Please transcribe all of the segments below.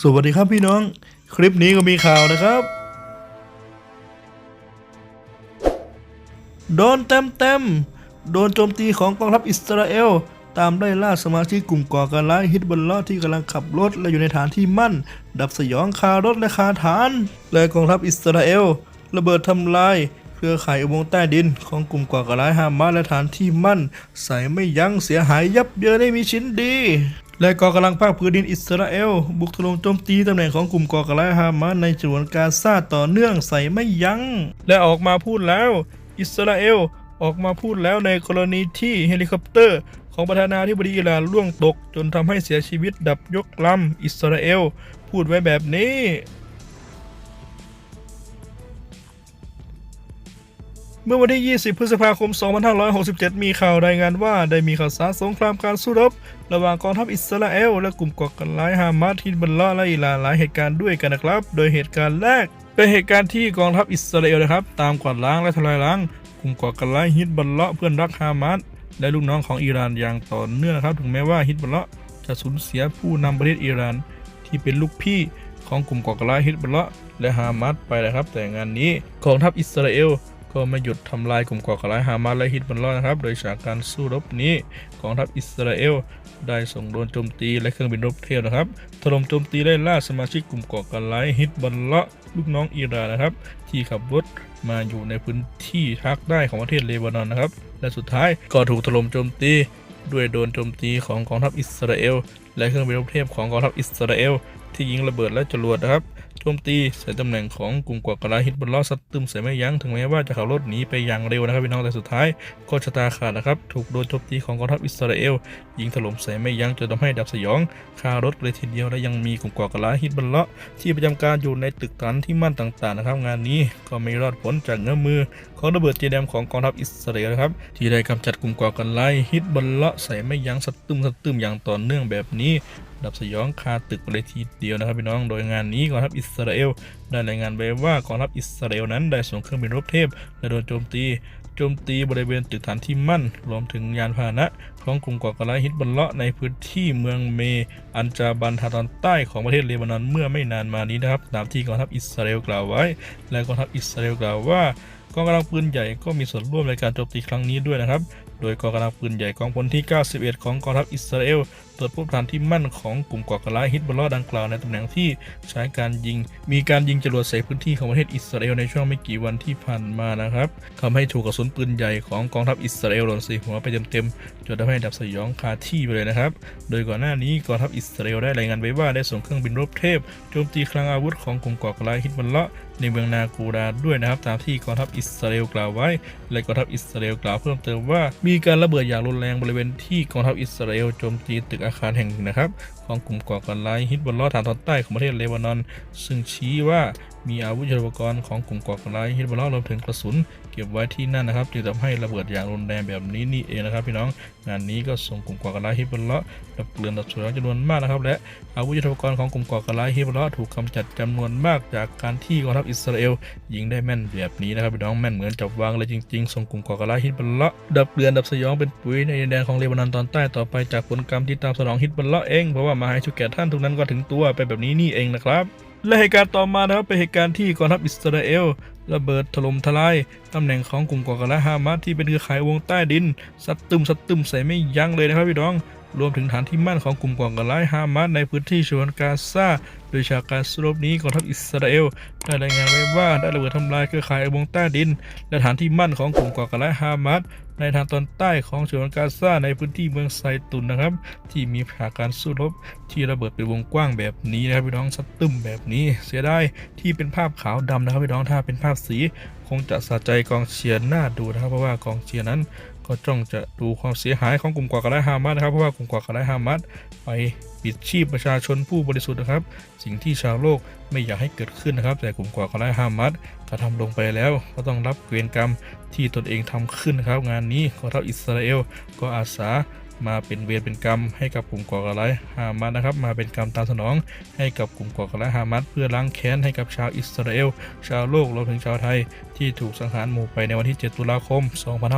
สวัสดีครับพี่น้อง คลิปนี้ก็มีข่าวนะครับ โดนเต็มเต็มๆโดนโจมตีของกองทัพอิสราเอล ตามไล่ล่าสมาชิกกลุ่มก่อการร้ายฮิตบอลลอที่กำลังขับรถและอยู่ในฐานที่มั่น ดับสยองคารถและคาฐาน และกองทัพอิสราเอล ระเบิดทำลายเครือข่ายอุโมงค์ใต้ดิน ของกลุ่มก่อการร้ายฮามาสและฐานที่มั่น ใส่ไม่ยั้งเสียหายยับเยินไม่มีชิ้นดี และกองกำลังภาคพื้นดินอิสราเอล บุกถล่มโจมตีตำแหน่งของกลุ่มก่อการร้ายฮามาสในฉนวนกาซาต่อเนื่องใส่ไม่ยัง้ง และออกมาพูดแล้ว อิสราเอลออกมาพูดแล้วในกรณีที่เฮลิคอปเตอร์ ของประธานาธิบดีอิหร่านล่วงตก จนทำให้เสียชีวิตดับยกลำอิสราเอล พูดไว้แบบนี้ เมื่อวันที่ 20 พฤษภาคม 2567 มีข่าวรายงานว่าได้มีข่าวสารสงครามการสู้รบ ระหว่างกองทัพอิสราเอลและกลุ่มก่อการร้ายฮามาสฮิซบัลลอฮ์และอิหร่านหลายเหตุการณ์ด้วยกันนะครับ โดยเหตุการณ์แรก เป็นเหตุการณ์ที่กองทัพอิสราเอลนะครับ ตามกวาดล้างและทลายล้าง กลุ่มก่อการร้ายฮิซบัลลอฮ์เพื่อนรักฮามาสและลูกน้องของอิหร่านอย่างต่อเนื่องนะครับ ถึงแม้ว่าฮิซบัลลอฮ์จะสูญเสียผู้นำประเทศอิหร่าน ที่เป็นลูกพี่ของกลุ่มก่อการร้ายฮิซบัลลอฮ์และฮามาสไปนะครับ แต่งานนี้กองทัพอิสราเอล ก็ไม่หยุดทำลายกลุ่มก่อการร้ายฮามาสและฮิตบัลลอฮ์นะครับ โดยจากการสู้รบนี้กองทัพอิสราเอลได้ส่งโดรนโจมตีและเครื่องบินรบเทียวนะครับ ถล่มโจมตีไล่ล่าสมาชิกกลุ่มก่อการร้ายฮิตบัลลอฮ์ลูกน้องอิหร่านนะครับ ที่ขับรถมาอยู่ในพื้นที่ทักได้ของประเทศเลบานอนนะครับ และสุดท้ายก็ถูกถล่มโจมตีด้วยโดนโจมตีของกองทัพอิสราเอลและเครื่องบินรบเทียบของกองทัพอิสราเอลที่ยิงระเบิดและจรวดนะครับ โจมตีใส่ตำแหน่งของกลุ่มก่อกรร้ายฮิตบัลลอฮ์ซัดตึมใส่ไม่ยั้งถึงแม้ว่าจะขับรถหนีไปอย่างเร็วนะครับพี่น้องแต่สุดท้ายก็ชะตาขาดนะครับ ถูกโดนโจมตีของกองทัพอิสราเอลยิงถล่มใส่ไม่ยั้งจนทำให้ดับสยองคารถเลยทีเดียวและยังมีกลุ่มก่อกรร้ายฮิตบัลลอที่ประจำการอยู่ในตึกฐานที่มั่นต่างๆนะครับงานนี้ก็ไม่รอดพ้นจากเงื้อมือของระเบิดเจแดมของกองทัพอิสราเอลนะครับที่ได้กำจัดกลุ่มก่อการร้ายฮิตบัลลอฮ์ใส่ไม่ยั้งสัดตึมสัดตึมอย่างต่อเนื่องแบบนี้ ดับสยองคาตึกไปเลยทีเดียวนะครับพี่น้อง โดยงานนี้กองทัพอิสราเอลได้รายงานไว้ว่ากองทัพอิสราเอลนั้นได้ส่งเครื่องบินรบเทพและโดนโจมตีโจมตีบริเวณตึกฐานที่มั่น รวมถึงยานพาหนะ ของกลุ่มก่อการร้ายฮิตบัลเลาะในพื้นที่เมืองเม อันจาบันทางตอนใต้ของประเทศเลบานอนเมื่อไม่นานมานี้นะครับตามที่กองทัพอิสราเอลกล่าวไว้ และกองทัพอิสราเอลกล่าวว่ากองกำลังปืนใหญ่ก็มีส่วนร่วมในการโจมตีครั้งนี้ด้วยนะครับ โดยกองกำลังปืนใหญ่กองพลที่ 91 ของกองทัพอิสราเอลตรวจพบฐานที่มั่นของกลุ่มก่อการร้ายฮิตบอลลอดังกล่าวในตำแหน่งที่ใช้การยิง มีการยิงจรวดใส่พื้นที่ของประเทศอิสราเอลในช่วงไม่กี่วันที่ผ่านมานะครับทำให้ถูกกระสุนปืนใหญ่ของกองทัพอิสราเอลหล่นใส่หัวไปเต็มๆจนทำให้ดับสยองคาที่ไปเลยนะครับ โดยก่อนหน้านี้กองทัพอิสราเอลได้รายงานไว้ว่าได้ส่งเครื่องบินรบเทพโจมตีคลังอาวุธของกลุ่มก่อการร้ายฮิตบอลลอในเมืองนากูราด้วยนะครับ ตามที่กองทัพอิสราเอลกล่าวไว้ และกองทัพอิสราเอลกล่าวเพิ่มเติมว่า มีการระเบิดอย่างรุนแรงบริเวณที่กองทัพอิสราเอลโจมตีตึกอาคารแห่งหนึ่งนะครับ ของกลุ่มก่อการร้ายฮิตบอลลอทางตอนใต้ของประเทศเลบานอน ซึ่งชี้ว่า มีอาวุธยุทโธปกรณ์ของกลุ่มก่อการร้ายฮิตบอลรวมถึงกระสุน เก็บไว้ที่นั่นนะครับจึงทำให้ระเบิดอย่างรุนแรงแบบนี้นี่เองนะครับ พี่น้องงานนี้ก็ส่งกลุ่มก่อการร้ายฮิตบอลลอดับเกลื่อนดับสวยจำนวนมากนะครับ และอาวุธยุทโธปกรณ์ของกลุ่มก่อการร้ายฮิตบอลถูกกำจัดจำนวนมากจากการที่กองทัพอิสราเอลยิงได้แม่นแบบนี้นะครับพี่น้องแม่นเหมือนจับวางเลยจริง ๆ ส่งกลุ่มก่อการร้ายฮิตบัลเลาะห์ดับเกลื่อนดับสยองเป็นปุ๋ยในดินแดนของเลบานอนตอนใต้ต่อไปจากผลกรรมที่ตามสนองฮิตบัลเลาะเองเพราะว่ามาให้ชุกแก่ท่านทุกนั้นก็ถึงตัวไปแบบนี้นี่เองนะครับ และเหตุการณ์ต่อมานะครับเป็นเหตุการณ์ที่กองทัพอิสราเอลระเบิดถล่มทลายตำแหน่งของกลุ่มก่อการร้ายฮามาสที่เป็นเครือข่ายวงใต้ดินสัดตึมสัดตึมใส่ไม่ยั้งเลยนะครับพี่น้องรวมถึงฐานที่มั่นของกลุ่มก่อการร้ายฮามาสในพื้นที่ชวนกาซาโดยจากการสรุปนี้กองทัพอิสราเอลได้รายงานไว้ว่าได้ระเบิดทำลายเครือข่ายวงใต้ดิน และฐานที่มั่นของกลุ่มก่อการร้ายฮามาส ในทางตอนใต้ของฉนวนกาซาในพื้นที่เมืองไซตุนนะครับ ที่มีฉาการสู้รบที่ระเบิดเป็นวงกว้างแบบนี้นะครับพี่น้องสัดตึมแบบนี้เสียดายที่เป็นภาพขาวดำนะครับพี่น้องถ้าเป็นภาพสี คงจะสะใจกองเชียร์หน้าดูนะครับเพราะว่ากองเชียร์นั้น ก็จ้องจะดูความเสียหายของกลุ่มก่อการร้ายฮามาสนะครับเพราะว่ากลุ่มก่อการร้ายฮามาสไปปิดชีพประชาชนผู้บริสุทธิ์นะครับ สิ่งที่ชาวโลกไม่อยากให้เกิดขึ้นนะครับ แต่กลุ่มก่อการร้ายฮามาสกระทำลงไปแล้ว ก็ต้องรับเวรกรรมที่ตนเองทำขึ้นนะครับ งานนี้ของทัพอิสราเอลก็อาสา มาเป็นเวรเป็นกรรมให้กับกลุ่มก่อการร้ายฮามาสนะครับ มาเป็นกรรมตามสนอง ให้กับกลุ่มก่อการร้ายฮามาสเพื่อล้างแค้นให้กับชาวอิสราเอล ชาวโลกรวมถึงชาวไทย ที่ถูกสังหารหมู่ไปในวันที่ 7 ตุลาคม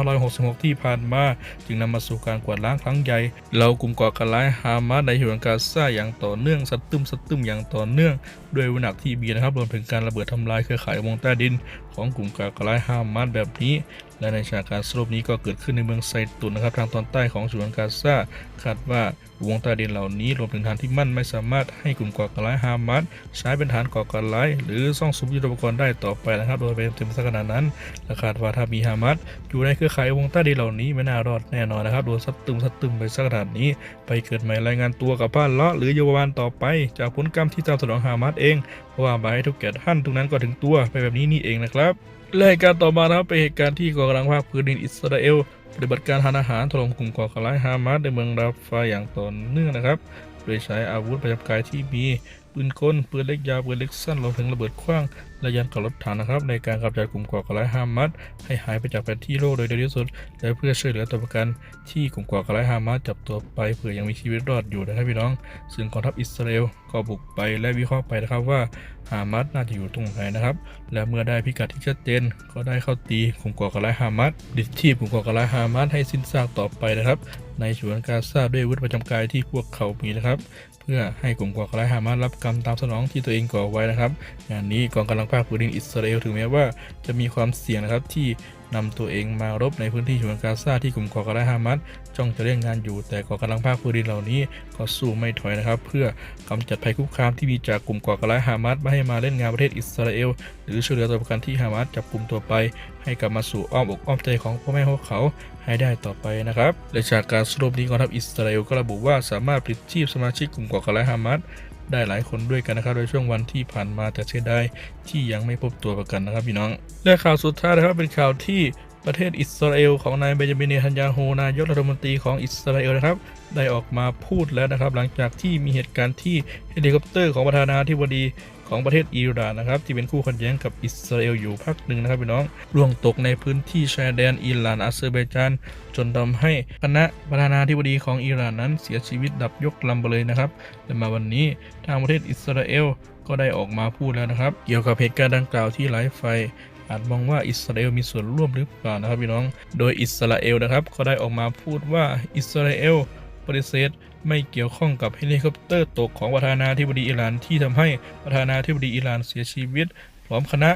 2566 ที่ผ่านมา จึงนำมาสู่การกวาดล้างครั้งใหญ่เรากลุ่มก่อการร้ายฮามาสในฉนวนกาซาอย่างต่อเนื่องสัตตึมสัตตึมอย่างต่อเนื่องด้วยวุหนักที่บีนะครับรวมถึงการระเบิดทำลายเครือข่ายวงใต้ดิน ของกลุ่มก่อการร้ายฮามาสแบบนี้และในฉากการสรุปนี้ก็เกิดขึ้นในเมืองไซตุนนะครับทางตอนใต้ของฉนวนกาซาคาดว่าวงใต้ดินเหล่านี้รวมถึงฐานที่มั่นไม่สามารถให้กลุ่มก่อการร้ายฮามาสใช้เป็นฐานก่อการร้ายหรือซ่องสุมยุทโธปกรณ์ได้ต่อไปนะครับ โดยเป็นเต็มสักขนาดนั้นและคาดว่าถ้ามีฮามาสอยู่ในเครือข่ายวงใต้ดินเหล่านี้ไม่น่ารอดแน่นอนนะครับโดนซัดตึมซัดตึมไปสักขนาดนี้ ไปเกิดใหม่รายงานตัวกับบ้านเลาะหรือเยาวบาลต่อไป จากผลกรรมที่ตามสนองฮามาสเองเพราะว่าบายทุกแก่ท่านทุกนั้นก็ถึงตัวไปแบบนี้นี่เองนะครับ และเหตุการณ์ต่อมานะครับเป็นเหตุการณ์ที่กองกำลังภาคพื้นดินอิสราเอลปฏิบัติการทานอาหารถล่มกลุ่มก่อการร้ายฮามาสในเมืองราฟาอย่างต่อเนื่องนะครับ โดยใช้อาวุธประจำกายที่มี ปืนกลปืนเล็กยาวปืนเล็กสั้นรวมถึงระเบิดขว้างและยานกับรถถังนะครับ ในการกำจัดกลุ่มก่อการร้ายฮามาสให้หายไปจากแผนที่โลกโดยเร็วที่สุด และเพื่อช่วยเหลือตัวประกันที่กลุ่มก่อการร้ายฮามาสจับตัวไปเผื่อยังมีชีวิตรอดอยู่นะครับพี่น้อง ซึ่งกองทัพอิสราเอลก็บุกไปและวิเคราะห์ไปนะครับว่าฮามาสน่าจะอยู่ตรงไหนนะครับ และเมื่อได้พิกัดที่ชัดเจนก็ได้เข้าตีกลุ่มก่อการร้ายฮามาสดิสที่กลุ่มก่อการร้ายฮามาสให้สิ้นซากต่อไปนะครับ ในฉวนกาซาด้วยอาวุธประจำกายที่พวกเขามีนะครับ พื่อให้กลุ่มก่อการร้ายฮามาสรับกรรมตามสนองที่ตัวเองก่อไว้นะครับงานนี้กองกำลังภาคพื้นดินอิสราเอลถึงแม้ว่าจะมีความเสี่ยงนะครับที่นำตัวเองมารบในพื้นที่ฉนวนกาซาที่กลุ่มก่อการร้ายฮามาสจ้องจะเล่นงานอยู่ แต่กองกำลังภาคพื้นดินเหล่านี้ก็สู้ไม่ถอยนะครับ เพื่อกำจัดภัยคุกคามที่มีจากกลุ่มก่อการร้ายฮามาสไม่ให้มาเล่นงานประเทศอิสราเอล หรือช่วยเหลือตัวประกันที่ฮามาสจับกลุ่มตัวไป ให้กลับมาสู่อ้อมอกอ้อมใจของพ่อแม่พวกเขาให้ได้ต่อไปนะครับและจากการสรุปนี้กองทัพอิสราเอลก็ระบุว่าสามารถปลิดชีพสมาชิกกลุ่มก่อการร้ายฮามาส ได้หลายคนด้วยกันนะครับ โดยช่วงวันที่ผ่านมาแต่เสียดายที่ยังไม่พบตัวประกันนะครับพี่น้อง และข่าวสุดท้ายนะครับเป็นข่าวที่ประเทศอิสราเอลของนายเบนจามินเนทันยาโฮนายกรัฐมนตรีของอิสราเอลนะครับ ได้ออกมาพูดแล้วนะครับ หลังจากที่มีเหตุการณ์ที่เฮลิคอปเตอร์ของประธานาธิบดี ของประเทศอิหร่านนะครับ ที่เป็นคู่ขัดแย้งกับอิสราเอลอยู่พักหนึ่งนะครับพี่น้องล่วงตกในพื้นที่ชายแดนอิหร่านอาเซอร์ไบจานจนทำให้คณะประธานาธิบดีของอิหร่านนั้นเสียชีวิตดับยกลำไปเลยนะครับและมาวันนี้ทางประเทศอิสราเอลก็ได้ออกมาพูดแล้วนะครับ เกี่ยวกับเหตุการณ์ดังกล่าวที่ไลฟ์ไฟอาจมองว่าอิสราเอลมีส่วนร่วมหรือเปล่านะครับพี่น้อง โดยอิสราเอลนะครับก็ได้ออกมาพูดว่าอิสราเอล ปฏิเสธไม่เกี่ยวข้องกับเฮลิคอปเตอร์ตกของประธานาธิบดีอิหร่านที่ทำให้ประธานาธิบดีอิหร่านเสียชีวิต พร้อมคณะ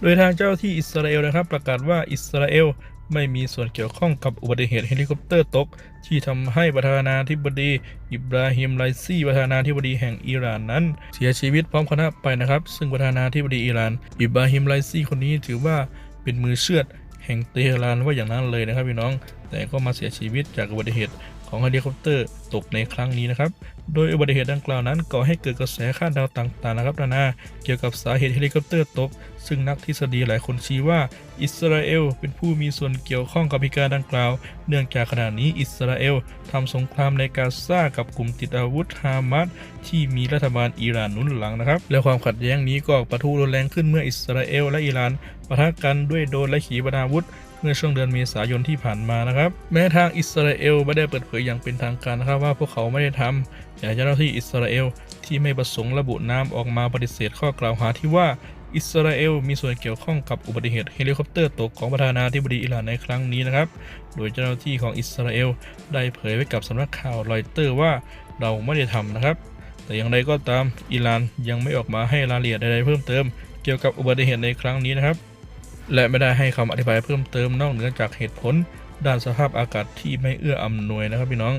โดยทางเจ้าที่อิสราเอลนะครับ ประกาศว่าอิสราเอลไม่มีส่วนเกี่ยวข้องกับอุบัติเหตุเฮลิคอปเตอร์ตก ที่ทำให้ประธานาธิบดีอิบราฮิมไลซีประธานาธิบดีแห่งอิหร่านนั้น เสียชีวิตพร้อมคณะไปนะครับ ซึ่งประธานาธิบดีอิหร่าน อิบราฮิมไลซีคนนี้ถือว่าเป็นมือเชือดแห่งเตหะรานว่าอย่างนั้นเลยนะครับพี่น้อง แต่ก็มาเสียชีวิตจากอุบัติเหตุ ของเฮลิคอปเตอร์ตกในครั้งนี้นะครับ โดยอุบัติเหตุดังกล่าวนั้นก่อให้เกิดกระแสคาดเดาต่างๆนะครับนานาเกี่ยวกับสาเหตุเฮลิคอปเตอร์ตก ซึ่งนักทฤษฎีหลายคนชี้ว่า อิสราเอลเป็นผู้มีส่วนเกี่ยวข้องกับเหตุการณ์ดังกล่าว เนื่องจากขณะนี้อิสราเอลทำสงครามในกาซากับกลุ่มติดอาวุธฮามาสที่มีรัฐบาลอิหร่านหนุนหลังนะครับ และความขัดแย้งนี้ก็ปะทุรุนแรงขึ้นเมื่ออิสราเอลและอิหร่านปะทะกันด้วยโดรนและขีปนาวุธ เมื่อช่วงเดือนเมษายนที่ผ่านมานะครับ แม้ทางอิสราเอลไม่ได้เปิดเผยอย่างเป็นทางการนะครับว่าพวกเขาไม่ได้ทำแต่เจ้าหน้าที่อิสราเอลที่ไม่ประสงค์ระบุนามออกมาปฏิเสธข้อกล่าวหาที่ว่าอิสราเอลมีส่วนเกี่ยวข้องกับอุบัติเหตุเฮลิคอปเตอร์ตกของประธานาธิบดีอิหร่านในครั้งนี้นะครับ โดยเจ้าหน้าที่ของอิสราเอลได้เผยไว้กับสำนักข่าวรอยเตอร์ว่าเราไม่ได้ทำนะครับ แต่อย่างไรก็ตามอิหร่านยังไม่ออกมาให้รายละเอียดใดๆเพิ่มเติมเกี่ยวกับอุบัติเหตุในครั้งนี้นะครับ และไม่ได้ให้คำอธิบายเพิ่มเติมนอกเหนือจากเหตุผล ด้านสภาพอากาศที่ไม่เอื้ออำนวยนะครับพี่น้อง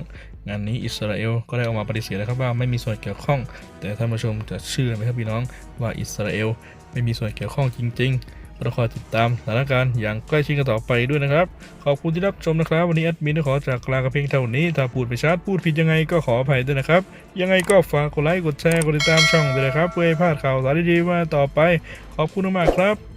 งานนี้อิสราเอลก็ได้ออกมาปฏิเสธนะครับว่าไม่มีส่วนเกี่ยวข้อง แต่ท่านผู้ชมจะเชื่อไหมครับพี่น้องว่าอิสราเอลไม่มีส่วนเกี่ยวข้องจริงๆก็ต้องคอยติดตามสถานการณ์อย่างใกล้ชิดกันต่อไปด้วยนะครับ ขอบคุณที่รับชมนะครับ วันนี้แอดมินขอจากลากันเพียงเท่านี้ ถ้าพูดไปชัดพูดผิดยังไงก็ขออภัยด้วยนะครับ ยังไงก็ฝากกดไลค์กดแชร์กดติดตามช่องด้วยนะครับเพื่อให้พลาดข่าวสารดีๆมาต่อไป ขอบคุณมากครับ